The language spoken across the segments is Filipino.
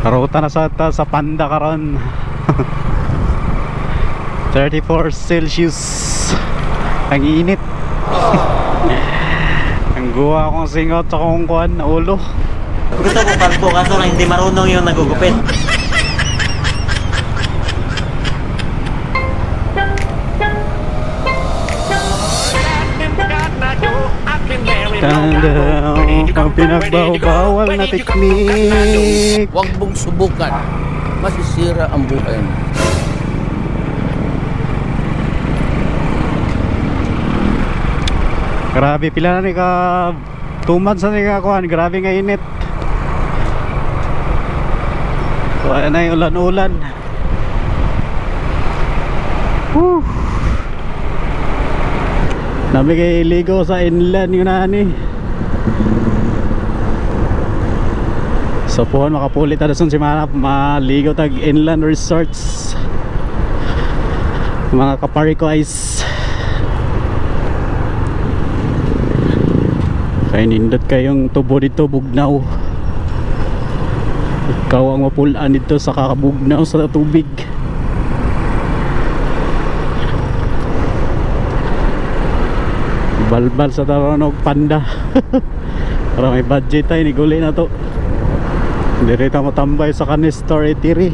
Karuta na sa, ta, sa panda karon 34 Celsius. Ang init. Ang guwa kong singot sa kong kuhan na ulo. Gusto ko kalbo kaso lang hindi marunong yung nagugupit. Tanda ang pinagbawbawal na teknik Huwag mong subukan. Masisira ang buhay mo. Grabe pila na ni ka Tumad sa ni ka Grabe nga init Wala na yung ulan-ulan Whew. Nami kay iligo sa inland yun na ni So po makapulit na doon si Manap Maligo tag inland resorts. Mga kapari ko ice Kaya nindot kayong tubo dito bugnaw. Ikaw ang mapulaan dito sa kakabugnaw sa tubig. Balbal sa taronog panda. Para may budget tayo niguli na to Dirita mo tambay sa kanistor etiri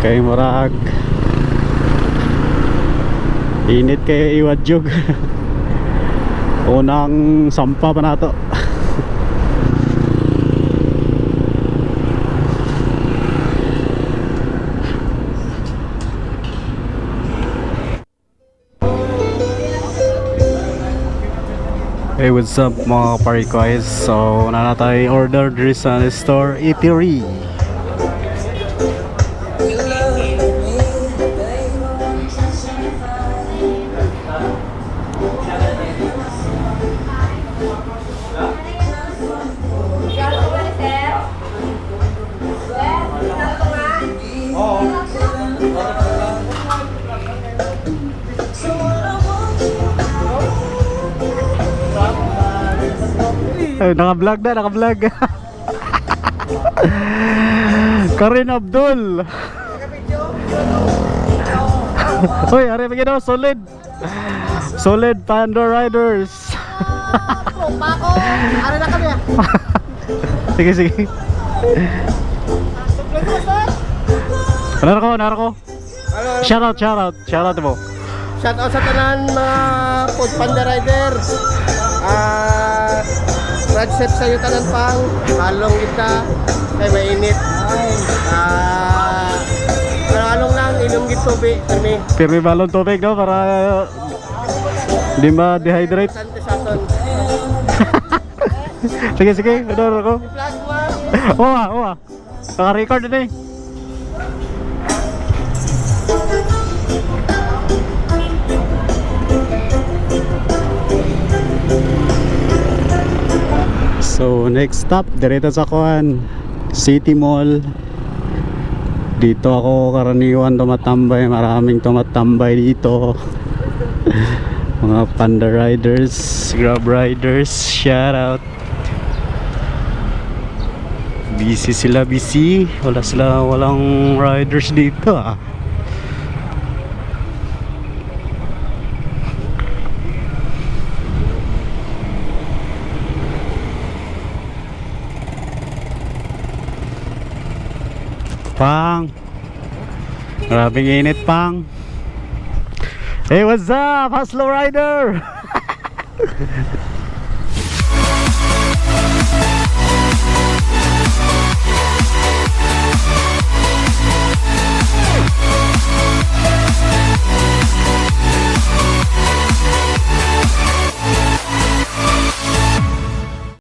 Kay murag. Init kayo iwadyog Unang sampa pa na to Hey, what's up mga pari guys? So, na tayo order diri sa store eatery. Naka-vlog na, naka-vlog. Karin Abdul. Hoy, ari pa ginawa, solid. Solid Panda Riders. Pako, ano na kami sige, sige. Ano ko, ko? Shout out, shout out, shout out mo. Shout out sa tanan mga food panda rider. Ah, safe sa iyo tanan pang. Halong kita kay mainit. Ah, halong lang inom gid tubig kami. Pirmi balon tubig no para di ma dehydrate. Sante sa aton. Sige, sige, ko? Plasma. Oo ah, oo ah. Naka-record na eh. Next stop, diretso sa Kuan, City Mall. Dito ako karaniwan tumatambay, maraming tumatambay dito. Mga panda riders, grab riders, shout out. Busy sila, busy. Wala sila, walang riders dito ah. Pang. Grabing init, Pang. Hey, what's up? Hustle Rider?